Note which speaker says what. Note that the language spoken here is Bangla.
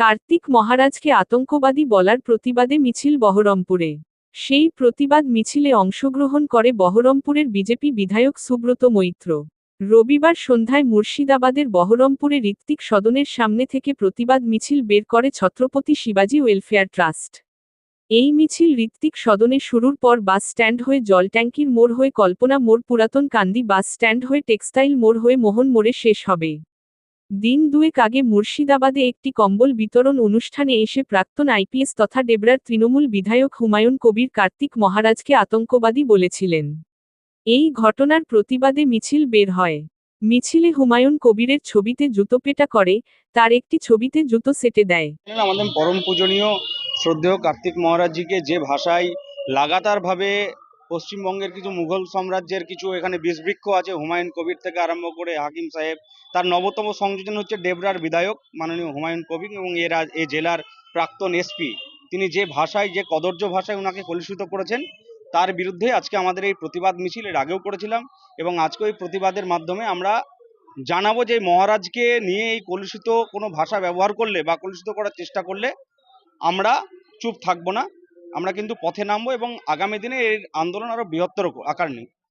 Speaker 1: কার্তিক মহারাজকে আতঙ্কবাদী বলার প্রতিবাদে মিছিল বহরমপুরে। সেই প্রতিবাদ মিছিলে অংশগ্রহণ করে বহরমপুরের বিজেপি বিধায়ক সুব্রত মৈত্র। রবিবার সন্ধ্যায় মুর্শিদাবাদের বহরমপুরে ঋত্বিক সদনের সামনে থেকে প্রতিবাদ মিছিল বের করে ছত্রপতি শিবাজি ওয়েলফেয়ার ট্রাস্ট। এই মিছিল ঋত্বিক সদনে শুরুর পর বাস স্ট্যান্ড হয়ে জলট্যাঙ্কির মোড় হয়ে কল্পনা মোড়, পুরাতন কান্দি বাস স্ট্যান্ড হয়ে টেক্সটাইল মোড় হয়ে মোহন মোড়ে শেষ হবে। দিন দুয়েক আগে মুর্শিদাবাদে একটি কম্বল বিতরণ অনুষ্ঠানে এসে প্রাক্তন আইপিএস তথা ডেবরার তৃণমূল বিধায়ক হুমায়ুন কবির কার্তিক মহারাজকে আতঙ্কবাদী বলেছিলেন। এই ঘটনার প্রতিবাদে মিছিল বের হয়। মিছিলে হুমায়ুন কবিরের ছবিতে জুতোপেটা করে, তার একটি ছবিতে জুতো সেটে দেয়।
Speaker 2: আমাদের পরম পূজনীয়, শ্রদ্ধেয় কার্তিক মহারাজজিকে যে ভাষায় লাগাতারভাবে পশ্চিমবঙ্গের কিছু মুঘল সাম্রাজ্যের কিছু এখানে বিষবৃক্ষ আছে, হুমায়ুন কবির থেকে আরম্ভ করে হাকিম সাহেব। তার নবতম সংযোজন হচ্ছে ডেবরার বিধায়ক মাননীয় হুমায়ুন কবির এবং এর এ জেলার প্রাক্তন এসপি তিনি যে ভাষায়, যে কদর্য ভাষায় ওনাকে কলুষিত করেছেন, তার বিরুদ্ধে আজকে আমাদের এই প্রতিবাদ মিছিল এর আগেও করেছিলাম এবং আজকে এই প্রতিবাদের মাধ্যমে আমরা জানাব যে মহারাজকে নিয়ে এই কলুষিত কোনো ভাষা ব্যবহার করলে বা কলুষিত করার চেষ্টা করলে আমরা চুপ থাকব না। আমরা কিন্তু পথে নামবো এবং আগামী দিনে এর আন্দোলন আরও বৃহত্তর আকার নিই